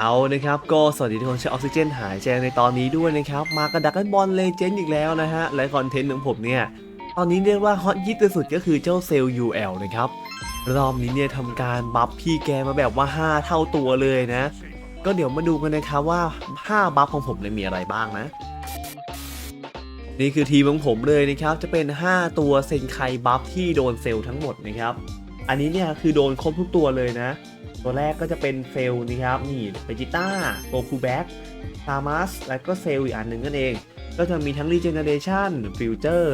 เอานะครับก็สวัสดีทุกคนชื่อออกซิเจนหายใจในตอนนี้ด้วยนะครับมากับดักกันบอลเลเจนด์อีกแล้วนะฮะและคอนเทนต์ของผมเนี่ยตอนนี้เรียกว่าฮอตยิที่สุดก็คือเจ้าเซลล์ UL นะครับรอบนี้เนี่ยทำการบัฟพี่แกมาแบบว่า 5 เท่าตัวเลยนะ ก็เดี๋ยวมาดูกันนะครับว่า 5 บัฟของผมเนี่ยมีอะไรบ้างนะ นี่คือทีมของผมเลยนะครับจะเป็น 5 ตัวเซนไคบัฟที่โดนเซลล์ทั้งหมดนะครับอันนี้เนี่ยคือโดนครบทุกตัวเลยนะ ตัวแรกก็จะเป็นเซลล์นะครับนี่เบจิต้าโกคูแบ็กซามัสแล้วก็เซลอีกอันหนึ่งนั่นเอง ก็จะมีทั้ง Regeneration Future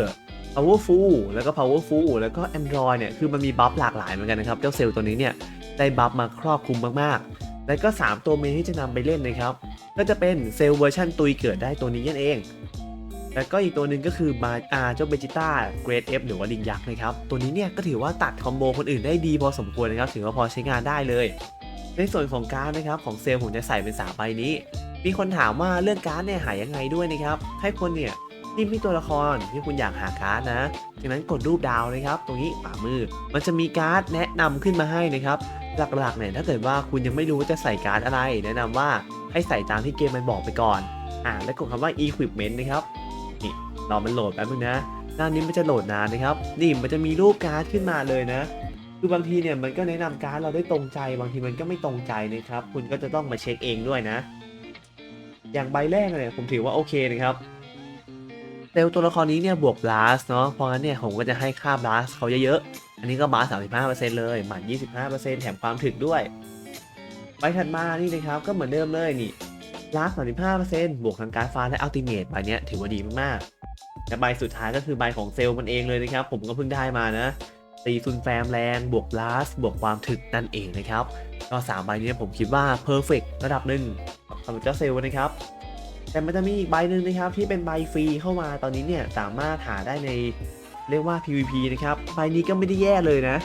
Powerful แล้วก็ Powerful แล้วก็ Android เนี่ย คือมันมีบัฟหลากหลายเหมือนกันนะครับ เจ้าเซลตัวนี้เนี่ย ได้บัฟมาครอบคลุมมากๆ แล้วก็ 3 ตัวเมนที่จะนำไปเล่นนะครับ ก็จะเป็นเซลเวอร์ชันตุยเกิดได้ตัวนี้นั่นเอง แล้วก็อีกตัวหนึ่งก็คือมาอาเจ้าเบจิต้าเกรดเอฟหรือว่าลิงยักษ์นะครับ ตัวนี้เนี่ยก็ถือว่าตัดคอมโบคนอื่นได้ดีพอสมควรนะครับถือว่าพอใช้งานได้เลย ในส่วนของการ์ดนะครับของเซลล์ผมจะใส่เป็นสามใบนี้ มีคนถามว่าเรื่องการ์ดเนี่ยหายยังไงด้วยนะครับให้คนเนี่ยจิ้มที่ตัวละครที่คุณอยากหาการ์ดนะจากนั้นกดรูปดาวนะครับ ตรงนี้ฝ่ามือ มันจะมีการ์ดแนะนำขึ้นมาให้นะครับ หลักๆเนี่ยถ้าเกิดว่าคุณยังไม่รู้ว่าจะใส่การ์ดอะไร แนะนำว่าให้ใส่ตามที่เกมมันบอกไปก่อนอ่าแล้วกดคำว่า equipment นะครับ รอมันโหลดแป๊บนึงนะ หน้านี้มันจะโหลดนานนะครับ นี่มันจะมีรูปการ์ดขึ้นมาเลยนะ คือบางทีเนี่ยมันก็แนะนำการ์ดเราได้ตรงใจ บางทีมันก็ไม่ตรงใจนะครับ คุณก็จะต้องมาเช็คเองด้วยนะ อย่างใบแรกเนี่ยผมถือว่าโอเคนะครับเซลตัวละครนี้เนี่ยบวกบลัสเนาะ เพราะงั้นเนี่ยผมก็จะให้ค่าบลัสเขาเยอะๆ อันนี้ก็บลัส35%เลยหมัน25%แถมความถึกด้วย ใบถัดมานี่นะครับก็เหมือนเดิมเลยนี่บลัส35%บวกทางการฟ้าและอัลติเมทใบเนี้ยถือว่าดีมากๆ และใบสุดท้ายก็คือใบของเซลล์มันเองเลยนะครับ ผมก็เพิ่งได้มานะตีซุนแฟมแรงบวกลัสบวกความถึกนั่นเองนะครับ ก็สามใบนี้ผมคิดว่าเพอร์เฟกระดับหนึ่งสำหรับเจ้าเซลล์นะครับ แต่มันจะมีอีกใบหนึ่งนะครับ ที่เป็นใบฟรีเข้ามาตอนนี้เนี่ยสามารถหาได้ในเรียกว่า PVP นะครับ ใบนี้ก็ไม่ได้แย่เลยนะ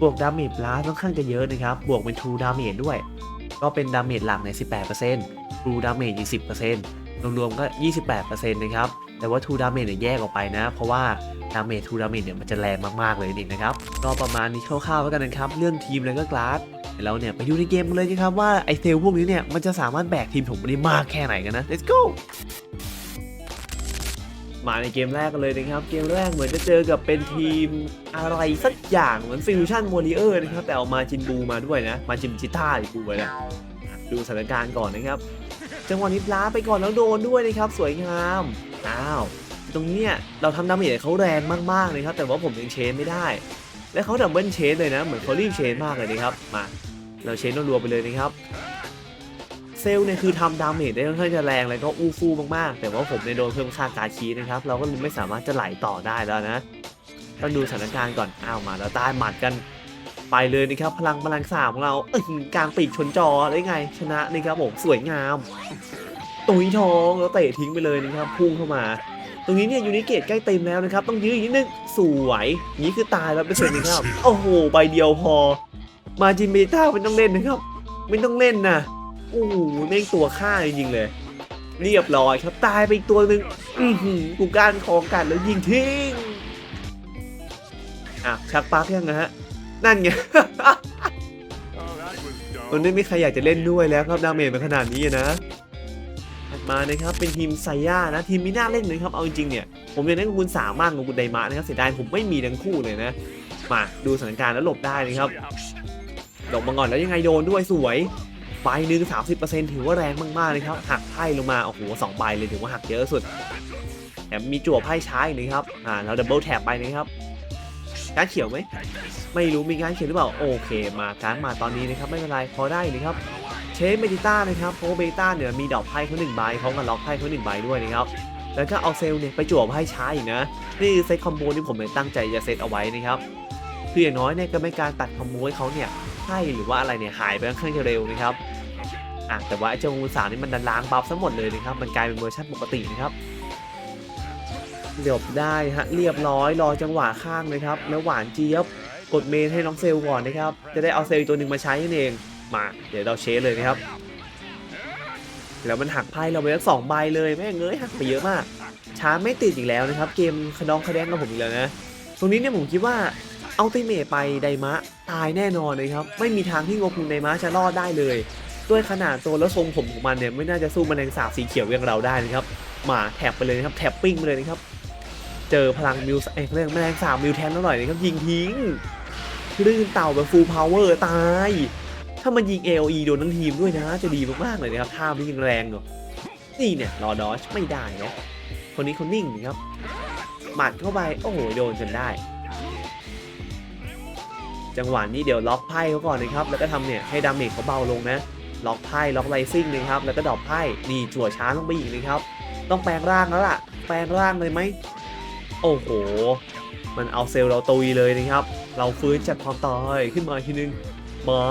บวกดาเมจลัสค่อนข้างจะเยอะนะครับ บวกเป็น True Damage ด้วย ก็เป็นดาเมจหลักใน 18% True Damage อีก10%รวมๆก็ 28%นะครับ แต่ว่า True Damage เนี่ยแยกออกไปนะ เพราะว่าดาเมจ True Damage เนี่ยมันจะแรงมากๆเลยนี่นะครับก็ประมาณนี้คร่าวๆแล้วกันนะครับ เรื่องทีมแล้วก็กลาสเดี๋ยวเราเนี่ยไปดูในเกมกันเลยนะครับว่าไอเซลพวกนี้เนี่ยมันจะสามารถแบกทีมผมได้มากแค่ไหนกันนะ let's go มาในเกมแรกกันเลยนะครับ เกมแรกเหมือนจะเจอกับเป็นทีมอะไรสักอย่างเหมือนฟิวชั่นวอริเออร์นะครับ แต่เอามาจินบูมาด้วยนะ มาจิมจิต้าอีกบูเลยนะดูสถานการณ์ก่อนนะครับ จังหวะนี้ล้าไปก่อนแล้วโดนด้วยนะครับสวยงามอ้าวตรงนี้เนี่ยเราทำดาเมจเขาแรงมากๆเลยครับแต่ว่าผมยังเชนไม่ได้ และเขาดับเบิลเชนเลยนะเหมือนเขารีบเชนมากเลยนะครับมาเราเชนรัวๆไปเลยนะครับเซลเนี่ยคือทำดาเมจได้ค่อนข้างจะแรงแล้วก็อู้ฟู่มากๆ แต่ว่าผมในโดนเพิ่มค่าการคีนะครับ เราก็เลยไม่สามารถจะไหลต่อได้แล้วนะ ต้องดูสถานการณ์ก่อนอ้าวมาแล้วใต้หมัดกัน ไปเลยนะครับพลังพลังสามของเราเอ้ยกลางปีกชนจอได้ไง ชนะนะครับผมสวยงามตุยทองแล้วเตะทิ้งไปเลยนะครับพุ่งเข้ามา ตรงนี้เนี่ยยูนิเกตใกล้เต็มแล้วนะครับต้องยื้ออีกนิดนึงสวยนี้คือตายแล้วเปอร์เซ็นต์นะครับโอ้โหใบเดียวพอ มาจิมเบต้าไม่ต้องเล่นนะครับ ไม่ต้องเล่นนะโอ้โหแม่งตัวฆ่าจริงๆเลยเรียบร้อยครับตายไปอีกตัวหนึ่งอือหือกูการคองกันแล้วยิงทิ้งอะชักปักยังนะฮะ นั่นไง มันไม่มีใครอยากจะเล่นด้วยแล้วครับดาเมจมันขนาดนี้อะนะถัดมานะครับเป็นทีมไซย่านะทีมไม่น่าเล่นเลยครับเอาจริงๆเนี่ยผมยังเล่นกับคุณสามารถกับคุณไดมะนะครับเสียดายผมไม่มีทั้งคู่เลยนะมาดูสถานการณ์แล้วหลบได้นะครับหลบมาก่อนแล้วยังไงโดนด้วยสวยใบหนึ่งสามสิบเปอร์เซ็นต์ถือว่าแรงมากๆเลยครับหักไพ่ลงมาโอ้โหสองใบเลยถือว่าหักเยอะสุดแถมมีจั่วไพ่ช้าอีกนะครับอ่าเราดับเบิลแท็บไปนะครับ การเขียวไหมไม่รู้มีการเขียนหรือเปล่าโอเค มาการมาตอนนี้นะครับไม่เป็นไรพอได้นะครับเชฟเมดิต้านะครับเพราะเบต้าเนี่ยมีดอกไพ่เขาหนึ่งใบเขากันล็อกไพ่เขาหนึ่งใบด้วยนะครับแล้วก็เอาเซลล์เนี่ยไปจั่วไพ่ช้าอีกนะนี่คือเซตคอมโบที่ผมเนี่ยตั้งใจจะเซตเอาไว้นะครับคืออย่างน้อยเนี่ยก็ไม่การตัดคอมโบให้เขาเนี่ยให้หรือว่าอะไรเนี่ยหายไปค่อนข้างจะเร็วนะครับอะแต่ว่าไอ้เจ้างูสาวนี่มันดันล้างบัฟซะหมดเลยนะครับมันกลายเป็นเวอร์ชันปกตินะครับ เรียบได้ฮะเรียบร้อยรอจังหวะข้างเลยครับแล้วหวานเจี๊ยบกดเมนให้น้องเซลก่อนนะครับ จะได้เอาเซลตัวหนึ่งมาใช้นั่นเอง มา เดี๋ยวเราเชสเลยนะครับ แล้วมันหักไพ่เราไปทั้งสองใบเลยแม่งเอ้ยหักไปเยอะมาก ช้าไม่ติดอีกแล้วนะครับ เกมขนองคะแนนกับผมอีกแล้วนะ ตรงนี้เนี่ยผมคิดว่าเอาติเมทไปไดมะตายแน่นอนเลยครับ ไม่มีทางที่งบคุณไดมะจะรอดได้เลย ด้วยขนาดตัวแล้วทรงผมของมันเนี่ยไม่น่าจะสู้แมลงสาบสีเขียวอย่างเราได้นะครับ มาแถบไปเลยนะครับแถบปิ้งไปเลยนะครับ เจอพลังมิวส์เอ้ยเรื่องแมลงสาบมิวแทนแล้วหน่อยนะครับยิงทิ้งคลื่นเต่าแบบฟูลพาวเวอร์ตาย ถ้ามันยิง AOE โดนทั้งทีมด้วยนะ จะดีมาก ๆ เลยนะครับท่าไม่ยิงแรงเนาะนี่เนี่ยรอดอชไม่ได้นะคนนี้เขานิ่งนะครับหมัดเข้าไป โอ้โห โดนจนได้ จังหวะนี้เดี๋ยวล็อกไพ่เขาก่อนนะครับ แล้วก็ทำเนี่ยให้ดาเมจเขาเบาลงนะ ล็อกไพ่ล็อกไลซิ่งนะครับ แล้วก็ดรอปไพ่นี่จั่วช้าลงไปอีกนะครับ ต้องแปลงร่างแล้วล่ะ แปลงร่างเลยไหม โอ้โห มันเอาเซลล์เราตุยเลยนะครับ เราฟื้นจากความตายขึ้นมาอีกทีนึง มา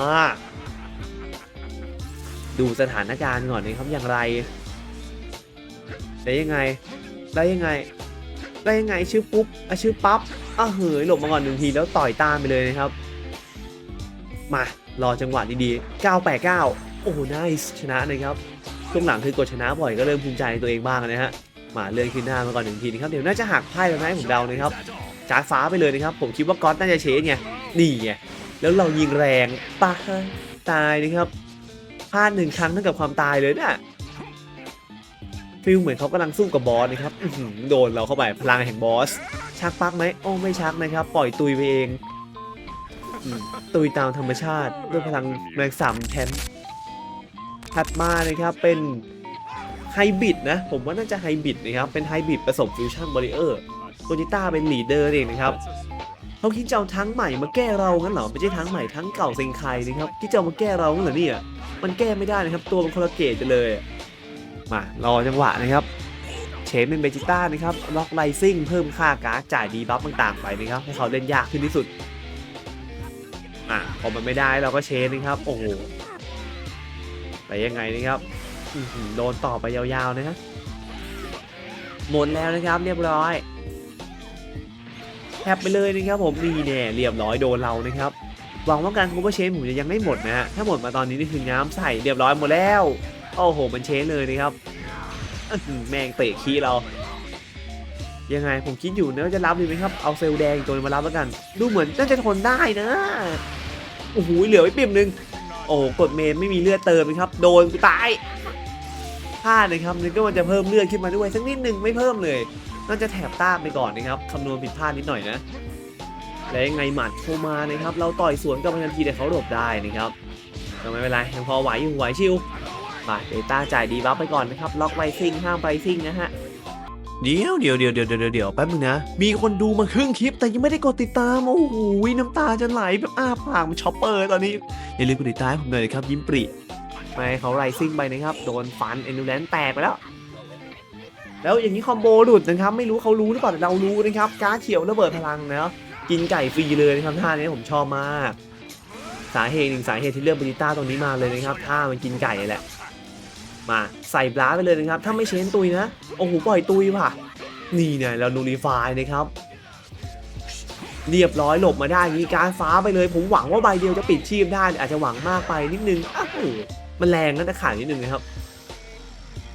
ดูสถานการณ์ก่อนนะครับอย่างไรได้ยังไง ได้ยังไง ได้ยังไงชื่อปุ๊บอะชื่อปั๊บอะเหยหลบมาก่อนหนึ่งทีแล้วต่อยตามไปเลยนะครับ มารอจังหวะดีๆ 989 โอ้โหน c e ชนะนะครับช่วงหลังคือกดชนะบ่อยก็เริ่มภูมิใจในตัวเองบ้างนะฮะ มาเลื่อนขึ้นหน้ามาก่อนหนึ่งทีนะครับเดี๋ยวน่าจะหักไพ่แล้วนะให้ผมเดานะครับจ้าดฟ้าไปเลยนะครับ ผมคิดว่าก๊อตน่าจะเชสไงนี่ไงแล้วเรายิงแรงปะตายนะครับพลาดหนึ่งครั้งเท่ากับความตายเลยนะ่ะฟิลเหมือนเขากำลังสู้กับบอสนะครับโดนเราเข้าไปพลังแห่งบอสชักปักไหมโอ้ไม่ชักนะครับ ปล่อยตุยไปเองตุยตามธรรมชาติด้วยพลังแมงสาบแทนถัดมานะครับเป็น ไฮบริดนะ ผมว่าน่าจะไฮบริดนะครับ เป็นไฮบริดผสมฟิวชั่นบริเออร์โกจิต้าเป็นลีดเดอร์เองนะครับเขาคิดจะเอาทั้งใหม่มาแก้เรางั้นเหรอไม่ใช่ทั้งใหม่ทั้งเก่าเซงไคนะครับคิดจะเอามาแก้เรางั้นเหรอเนี่ยมันแก้ไม่ได้นะครับ ตัวมันคนละเกตเลย มารอจังหวะนะครับเชนเป็นเบจิต้านะครับล็อกไลซิ่งเพิ่มค่าการ์ดจ่ายดีบัฟต่างๆไปนะครับให้เขาเล่นยากขึ้นที่สุดอะพอมันไม่ได้เราก็เชนนะครับโอ้โหแต่ยังไงนะครับ อื้อหือโดนต่อไปยาวๆนะฮะหมดแล้วนะครับ เรียบร้อยแทบไปเลยนะครับผมนี่แน่เรียบร้อยโดนเรานะครับหวังว่าการคูเปอร์เชนผมจะยังไม่หมดนะฮะถ้าหมดมาตอนนี้นี่คือน้ำใส่เรียบร้อยหมดแล้วโอ้โหมันเชนเลยนะครับแม่งเตะขี้เรา ยังไงผมคิดอยู่นะว่าจะรับดีไหมครับเอาเซลแดงตัวนึงมารับแล้วกัน ดูเหมือนน่าจะทนได้นะโอ้โหเหลือไว้ปิ่มนึงโอ้โหกดเมนไม่มีเลือดเติมนะครับ โดนกูตาย พลาดนะครับนึกว่ามันจะเพิ่มเลือดขึ้นมาด้วยสักนิดหนึ่งไม่เพิ่มเลยน่าจะแถบต้าไปก่อนนะครับคำนวณผิดพลาดนิดหน่อยนะและยังไงหมัดเข้ามานะครับเราต่อยสวนกับมันทันทีแต่เขาหลบได้นะครับก็ไม่เป็นไรยังพอไหวอยู่ไหวชิวมาเดต้าจ่ายดีบัฟไปก่อนนะครับล็อกไวซิงห้ามไวซิงนะฮะเดี๋ยวเดี๋ยวเดี๋ยวเดี๋ยวเดี๋ยวเดี๋ยวแป๊บนึงนะ มีคนดูมาครึ่งคลิปแต่ยังไม่ได้กดติดตาม โอ้โหน้ำตาจะไหลแบบอ้าปากมันช็อปเปอร์ตอนนี้ อย่าลืมกดติดตามให้ผมหน่อยนะครับยิ้มปริ ไม่เขาไรซิ่งไปนะครับ โดนฟันเอ็นดูแลนแตกไปแล้ว แล้วอย่างนี้คอมโบหลุดนะครับ ไม่รู้เขารู้หรือเปล่าแต่เรารู้นะครับการเขียวระเบิดพลังนะกินไก่ฟรีเลยนะครับท่านี้ผมชอบมาก สาเหตุหนึ่งสาเหตุที่เลือกบริต้าตรงนี้มาเลยนะครับท่ามันกินไก่แหละมาใส่บลาไปเลยนะครับ ถ้าไม่เชนตุยนะ โอ้โห ปล่อยตุยว่ะ นี่เนี่ยเรานูรีฟายนะครับ เรียบร้อยหลบมาได้มีการฟ้าไปเลย ผมหวังว่าใบเดียวจะปิดชีพได้ อาจจะหวังมากไปนิดนึงอ้าว มันแรงนะแต่ขาดนิดนึงนะครับ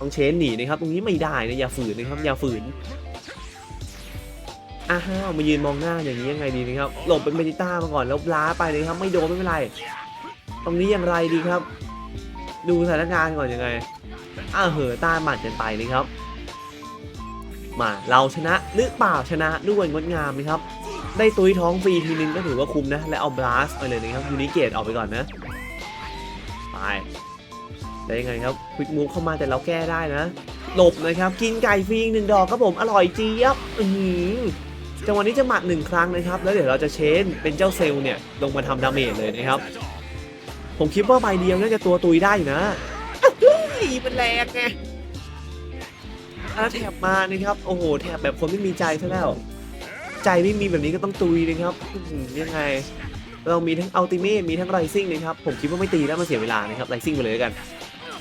ต้องเชนหนีนะครับ ตรงนี้ไม่ได้นะอย่าฝืนนะครับอย่าฝืนอ้าวมายืนมองหน้าอย่างนี้ยังไงดีนะครับ หลบเป็นเบจิต้ามาก่อนแล้วล้าไปเลยครับ ไม่โดนไม่เป็นไร ตรงนี้อย่างไรดีครับ ดูสถานการณ์ก่อนยังไงอ้าวเหอะต้านหมัดกันไปนะครับ มาเราชนะหรือเปล่าชนะด้วยงดงามนะครับ ได้ตุยท้องฟรีทีนึงก็ถือว่าคุ้มนะ และเอาบลัสไปเลยนะครับยูนิเกตออกไปก่อนนะ ไป ได้ยังไงครับควิกมูฟเข้ามาแต่เราแก้ได้นะหลบนะครับ กินไก่ฟรีอีกหนึ่งดอกครับผมอร่อยเจี๊ยบอือหือจังหวะนี้จะหมัดหนึ่งครั้งนะครับ แล้วเดี๋ยวเราจะเชนเป็นเจ้าเซลล์เนี่ยลงมาทำดาเมจเลยนะครับ ผมคิดว่าใบเดียวน่าจะตัวตุยได้อยู่นะเฮ้ยมันแรงไงถ้าแถบมานะครับโอ้โหแถบแบบคนไม่มีใจซะแล้ว ใจไม่มีแบบนี้ก็ต้องตุยนะครับอื้อหือยังไง เรามีทั้งอัลติเม e มีทั้งไรซิ่งนะครับผมคิดว่าไม่ตีแล้วมันเสียเวลานะครับไรซิ่งไปเลยแล้วกัน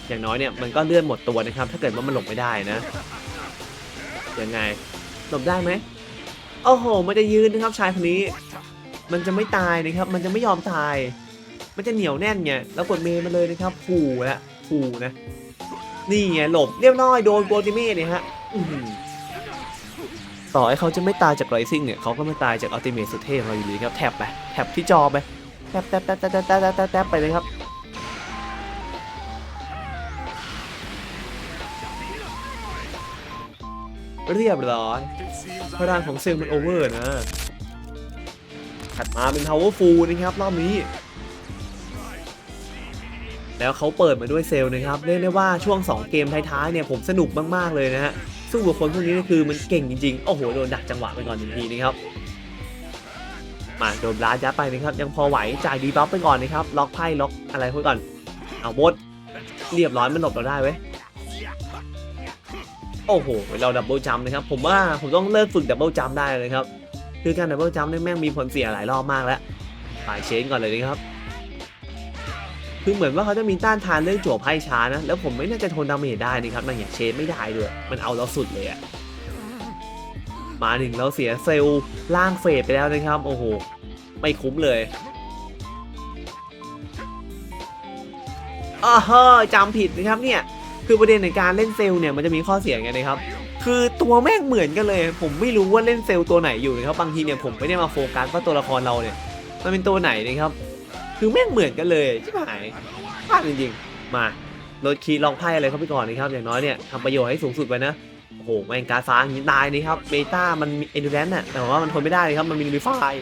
อย่างน้อยเนี่ยมันก็เลื่อนหมดตัวนะครับ ถ้าเกิดว่ามันหลบไม่ได้นะยังไงหลบได้ไหมโอ้โหมันจะยืนนะครับชายคนนี้ มันจะไม่ตายนะครับ มันจะไม่ยอมตาย มันจะเหนียวแน่นไงแล้วกดเมย์มาเลยนะครับผูละผูนะนี่ไงหลบเรียบร้อยโดนโกลติเม่เนี่ยฮะต่อให้เขาจะไม่ตายจากไรซิ่งเนี่ยเขาก็ไม่ตายจากอัลติเมทสุดเท่ของเราอยู่ดีครับแท็บไปแท็บที่จอไปแท็บแท็บแท็บแท็บแท็บแท็บไปเลยครับ เรียบร้อยพลังของเซลมันโอเวอร์นะถัดมาเป็น powerful นะครับรอบนี้ แล้วเขาเปิดมาด้วยเซลนะครับเรียกได้ว่าช่วง 2 เกมท้ายๆเนี่ยผมสนุกมากๆเลยนะฮะสู้กับคนพวกนี้คือมันเก่งจริงๆ โอ้โหโดนดักจังหวะไปก่อนหนึ่งทีนะครับมาโดนบลาสยัดไปนะครับยังพอไหวจ่ายดีบัฟไปก่อนนะครับล็อกไพ่ล็อกอะไรไว้ก่อนเอาบดเรียบร้อยมันหลบเราได้เว้ย โอ้โหเราดับเบิลจัมนะครับ ผมว่าผมต้องเลิกฝึกดับเบิลจัมได้เลยครับ คือการดับเบิลจัมนี่แม่งมีผลเสียหลายรอบมากแล้วฝ่ายเชนก่อนเลยนะครับ คือเหมือนว่าเขาจะมีต้านทานเรื่องจั่วไพ่ช้านะ แล้วผมไม่น่าจะทนดาเมจได้นะครับมันอย่างเชนไม่ได้ด้วย มันเอาเราสุดเลยอะมาหนึ่งเราเสียเซลล์ล่างเฟดไปแล้วนะครับ โอ้โห ไม่คุ้มเลยอ้าฮะจำผิดนะครับเนี่ย คือประเด็นในการเล่นเซลล์เนี่ยมันจะมีข้อเสียไงนะครับ คือตัวแม่งเหมือนกันเลย ผมไม่รู้ว่าเล่นเซลล์ตัวไหนอยู่นะครับบางทีเนี่ยผมไม่ได้มาโฟกัสว่าตัวละครเราเนี่ยมันเป็นตัวไหนนะครับ คือแม่งเหมือนกันเลยใช่ไหมพลาดจริงๆ มาลดคีย์ลองไพ่อะไรเข้าไปก่อนนะครับอย่างน้อยเนี่ยทำประโยชน์ให้สูงสุดไปนะโอ้โหแม่งการฟ้าอย่างนี้ตายนี่ครับเบต้ามันเอนดูแรนน่ะแต่ว่ามันทนไม่ได้เลยครับมันมีลิฟาย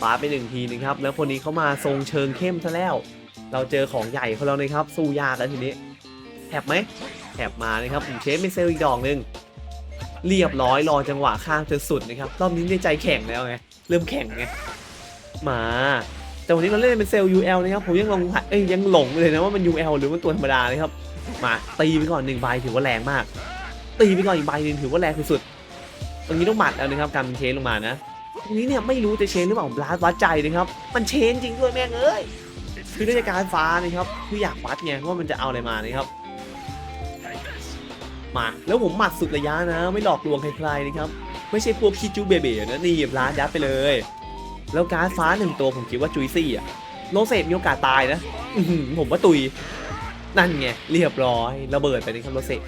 ฟ้าไปหนึ่งทีนึงครับแล้วคนนี้เขามาทรงเชิงเข้มซะแล้ว เราเจอของใหญ่ของเขาแล้วนะครับสู้ยากแล้วทีนี้แถบไหมแถบมานะครับผมเชฟไม่เซลอีกดอกหนึ่งเรียบร้อยรอจังหวะข้างจนสุดนะครับรอบนี้ได้ใจแข็งแล้วไงเริ่มแข็งไงมาแต่วันนี้เราเล่นเป็นเซลล์ UL นะครับผมยังงงเอ้ยยังหลงเลยนะว่ามัน UL หรือมันตัวธรรมดานะครับมาตีไปก่อนหนึ่งใบถือว่าแรงมาก ตีไปก่อนอีกใบหนึ่งถือว่าแรงสุดๆตรงนี้ต้องหมัดแล้วนะครับการมันเชนลงมานะตรงนี้เนี่ยไม่รู้จะเชนหรือเปล่าบลาสวัดใจนะครับ มันเชนจริงด้วยแม่งเอ้ย คือด้วยการฟ้านะครับคืออยากวัดไงว่ามันจะเอาอะไรมานะครับ มาแล้วผมหมัดสุดระยะนะ ไม่หลอกลวงใครๆนะครับ ไม่ใช่พวกคิจูเบเบนะนี่บลาสยัดไปเลย แล้วการฟ้าหนึ่งตัวผมคิดว่าจุยซี่อะโลเซตมีโอกาสตายนะผมว่าตุย นั่นไงเรียบร้อยระเบิดไปนะครับโลเซต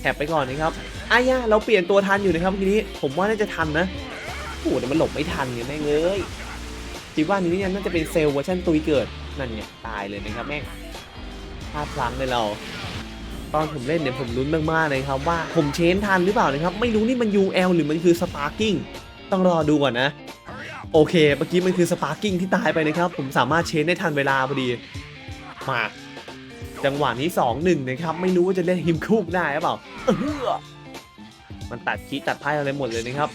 แถบไปก่อนนะครับอายะเราเปลี่ยนตัวทันอยู่นะครับทีนี้ ผมว่าน่าจะทันนะโอ้แต่มันหลบไม่ทันไงแม่งเอ้ย คิดว่านี้เนี่ยน่าจะเป็นเซลล์เวอร์ชันตุยเกิดนั่นไงตายเลยนะครับแม่งพลาดพลั้งเลยเรา ตอนผมเล่นเนี่ยผมลุ้นมากๆเลยครับว่าผมเชนทันหรือเปล่านะครับไม่รู้นี่มัน UL หรือมันคือสปาร์กิ้งต้องรอดูก่อนนะโอเคเมื่อกี้มันคือสปาร์กิ้งที่ตายไปนะครับ ผมสามารถเชนได้ทันเวลาพอดีมาจังหวะนี้2-1นะครับไม่รู้ว่าจะเล่นฮิมคุกได้หรือเปล่าเออมันตัดคีตัดไพ่อะไรหมดเลยนะครับ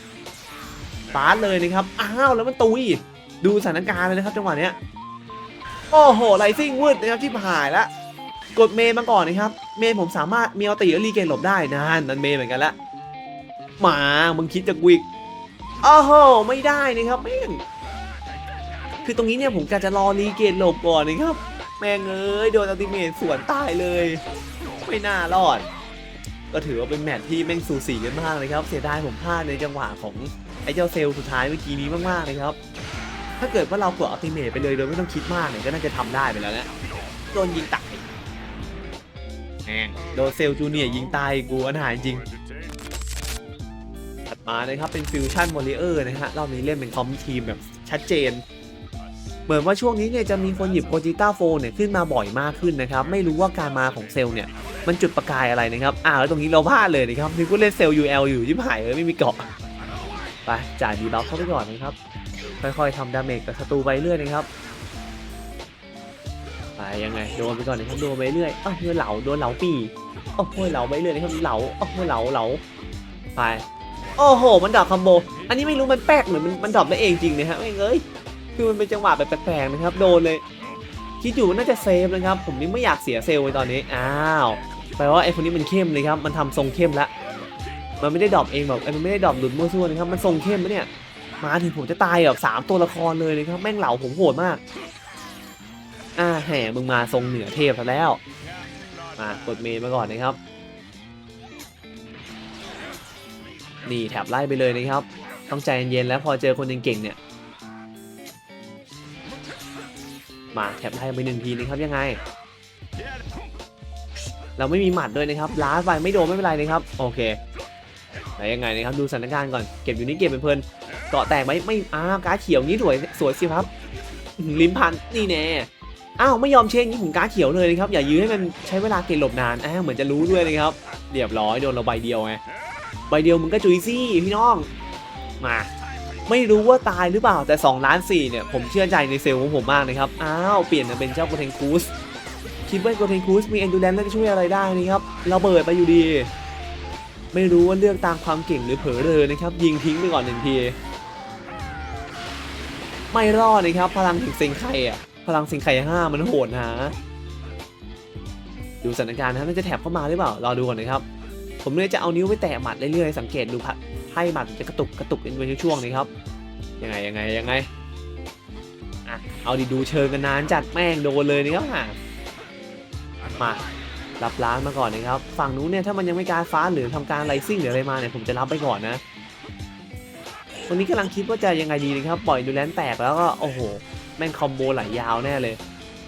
ปาดเลยนะครับอ้าวแล้วมันตุย ดูสถานการณ์เลยนะครับจังหวะเนี้ยโอ้โหไลซิ่งวืดนะครับที่หายแล้วกดเมย์มาก่อนนะครับ เมย์ผมสามารถมีเอาตีและรีเกนหลบได้นั่นนั่นเมย์เหมือนกันละมามึงคิดจะวิกโอ้โหไม่ได้นะครับแม่งคือตรงนี้เนี่ยผมกะจะรอรีเกตหลบก่อนนะครับ แม่งเอ้ยโดนอัลติเมทสวนตายเลย ไม่น่ารอด ก็ถือว่าเป็นแมตช์ที่แม่งสูสีกันมากเลยครับ เสียดายผมพลาดในจังหวะของไอ้เจ้าเซลล์สุดท้ายเมื่อกี้นี้มากๆเลยครับ ถ้าเกิดว่าเรากดอัลติเมทไปเลยโดยไม่ต้องคิดมากเนี่ยก็น่าจะทำได้ไปแล้วนะโดนยิงตายแม่งโดนเซลล์จูเนียร์ยิงตายกูอันหายจริงถัดมานะครับเป็นฟิวชั่นวอลเลเยอร์นะฮะรอบนี้เล่นเป็นคอมทีมแบบชัดเจน เหมือนว่าช่วงนี้เนี่ยจะมีคนหยิบโ o จิต้าโฟเนี่ยขึ้นมาบ่อยมากขึ้นนะครับ ไม่รู้ว่าการมาของเซลล์เนี่ย มันจุดประกายอะไรนะครับอ่าแล้วตรงนี้เราพลาดเลยนะครับนึกว่าเล่นเซลล์ UL อยู่ที่หายเลยไม่มีเกาะไปจ่ายดีบัฟเข้าไปก่อนนะครับ ค่อยๆทำดาเมจกับศัตรูไปเรื่อยนะครับไปยังไงโดนไปก่อนนะครับโดนไปเรื่อยอ้าวโดนเหลาโดนเหลาปีอ้โหเหลาไปเรื่อยนะครับเหลาอ้โหเหลาเหลาไปโอ้โห มันดรอปคอมโบ อันนี้ไม่รู้มันแปลกหรือมันมันดรอปได้เองจริงนะฮะไม่เอ้ยคือมันเป็นจังหวะแบบแปลกๆนะครับ โดนเลย คิดอยู่ว่าน่าจะเซฟนะครับ ผมนี่ไม่อยากเสียเซลล์ไปตอนนี้ อ้าวแปลว่าไอ้คนนี้มันเข้มเลยครับ มันทำทรงเข้มละ มันไม่ได้ดรอปเองแบบมันไม่ได้ดรอปหลุดมั่วซั่วนะครับ มันทรงเข้มปะเนี่ย มาถึงผมจะตายแบบสามตัวละครเลยนะครับแม่งเหล่าผมโหดมาก อ่าแห่มึงมาทรงเหนือเทพซะแล้ว มากดเมย์มาก่อนนะครับ นี่แถบไล่ไปเลยนะครับ ต้องใจเย็นๆแล้วพอเจอคนเก่งๆเนี่ย มาแถบไล่ไปหนึ่งทีนะครับยังไงเราไม่มีหมัดด้วยนะครับล้าไปไม่โดนไม่เป็นไรนะครับ โอเคแต่ยังไงนะครับ ดูสถานการณ์ก่อน เก็บอยู่นี่เก็บเป็นเพลิน เกาะแตกไหมไม่อ้าวการดเขียวนี้สวยสวยสิครับลิมพันนี่แน่อ้าวไม่ยอมเชนยิงผมการ์ดเขียวเลยนะครับอย่ายื้อให้มันใช้เวลาเกณฑ์หลบนานอ้าวเหมือนจะรู้ด้วยนะครับเรียบร้อยโดนเราใบเดียวไงใบเดียวมึงก็จุยซี่พี่น้องมาไม่รู้ว่าตายหรือเปล่าแต่2ล้าน4เนี่ยผมเชื่อใจในเซลล์ของผมมากนะครับอ้าวเปลี่ยนมาเป็นเจ้าโกเทนคูสคิดว่าโกเทนคูสมีเอนดูแลนน่าจะช่วยอะไรได้นะครับเราเบิดไปอยู่ดี ไม่รู้ว่าเลือกตามความเก่งหรือเผลอเลยนะครับยิงทิ้งไปก่อนหนึ่งที ไม่รอดนะครับ พลังถึงเซ็งไข่อะพลังเซ็งไข่ห้ามันโหดนะดูสถานการณ์นะน่าจะแถบเข้ามาหรือเปล่ารอดูก่อนนะครับ ผมเลยจะเอานิ้วไปแตะหมัดเรื่อยๆสังเกตดูพะไพ่หมัดจะกระตุกกระตุกเป็นช่วงๆนะครับยังไงยังไงยังไงอะเอาดิดูเชิงกันนานจัดแม่งโดนเลยนะครับมารับล้างมาก่อนนะครับ ฝั่งนู้นเนี่ยถ้ามันยังไม่การฟ้าหรือทำการไลซิ่งหรืออะไรมาเนี่ยผมจะรับไปก่อนนะ วันนี้กำลังคิดว่าจะยังไงดีนะครับ ปล่อยดูแลนแตกแล้วก็โอ้โห แม่งคอมโบไหลยาวแน่เลย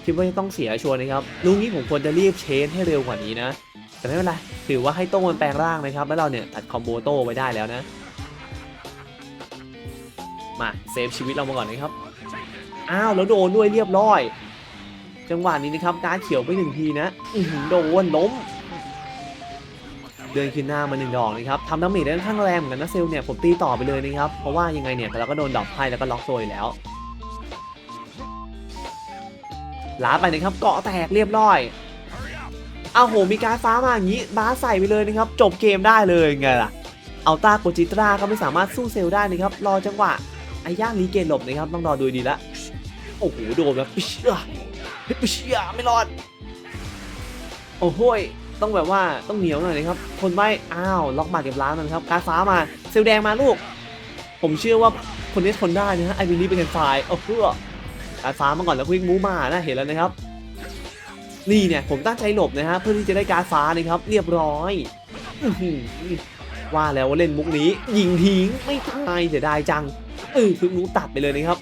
คิดว่าจะต้องเสียชัวร์นะครับลูกนี้ผมควรจะรีบเชนให้เร็วกว่านี้นะ แต่ไม่เป็นไร ถือว่าให้โต้มันแปลงร่างนะครับ แล้วเราเนี่ยตัดคอมโบโต้ไว้ได้แล้วนะ มาเซฟชีวิตเรามาก่อนนะครับ อ้าวแล้วโดนด้วยเรียบร้อย จังหวะนี้นะครับการเขียวไปหนึ่งทีนะโดนล้ม เดินขึ้นหน้ามาหนึ่งดอกนะครับทำดาเมจได้ค่อนข้างแรงเหมือนกันนะเซลเนี่ยผมตีต่อไปเลยนะครับเพราะว่ายังไงเนี่ยเราก็โดนดอกไพ่แล้วก็ล็อกโซยแล้วลาไปนะครับเกาะแตกเรียบร้อยเอาโหมีการฟ้ามาอย่างนี้บ้าสใส่ไปเลยนะครับ จบเกมได้เลยไงล่ะเอาตาโกจิตราก็ไม่สามารถสู้เซลได้นะครับ รอจังหวะไอ้ย่างลีเกนหลบนะครับ ต้องรอดูดีละโอ้โหโดนแบบปิเชื่อปิเชื่อไม่รอด โอ้โห ต้องแบบว่าต้องเหนียวหน่อยนะครับคนไว้อ้าวล็อกหมากเก็บล้านนะครับการฟ้ามาเซลแดงมาลูก ผมเชื่อว่าคนนี้ทนได้นะฮะไอวิลลี่เป็นไฟเอาเพื่อการฟ้ามาก่อนแล้วควิกมูมานะเห็นแล้วนะครับ นี่เนี่ยผมตั้งใจหลบนะฮะเพื่อที่จะได้การฟ้านะครับ เรียบร้อยว่าแล้วว่าเล่นมุกนี้ ยิงทิ้งไม่ตายเสียดายจังเออคือมูตัดไปเลยนะครับ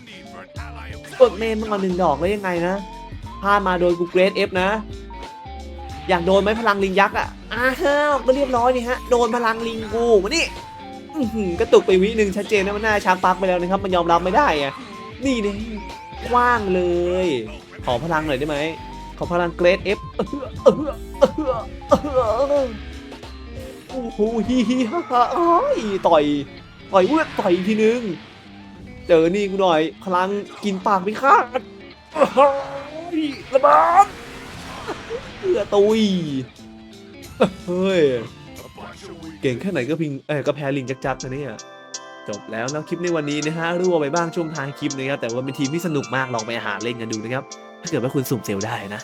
กดเมนมาก่อนหนึ่งดอกแล้วยังไงนะพลาดมาโดนกูเกรดเอฟนะ อยากโดนไหมพลังลิงยักษ์อะ อ้าวก็เรียบร้อยนี่ฮะ โดนพลังลิงกูมานี่กระตุกไปวิหนึ่งชัดเจนนะมันหน่าช้างปักไปแล้วนะครับ มันยอมรับไม่ได้อะนี่เนี่ยกว้างเลย ขอพลังหน่อยได้ไหม ขอพลังเกรดเอฟโอ้โหฮิฮิฮ่าฮ่าอ้ต่อย ต่อยเวือดต่อยอีกทีนึง เจอนี่กูหน่อย พลังกินปากไม่คาดระบิด เพื่อตุยเฮ้ย เก่งแค่ไหนก็พิงเอ้ก็แพ้ลิงจัดๆนะเนี่ยจบแล้วนะคลิปในวันนี้นะฮะรั่วไปบ้างช่วงท้ายคลิปนะครับแต่ว่าเป็นทีมที่สนุกมากลองไปหาเล่นกันดูนะครับ ถ้าเกิดว่าคุณสุ่มเซลได้นะ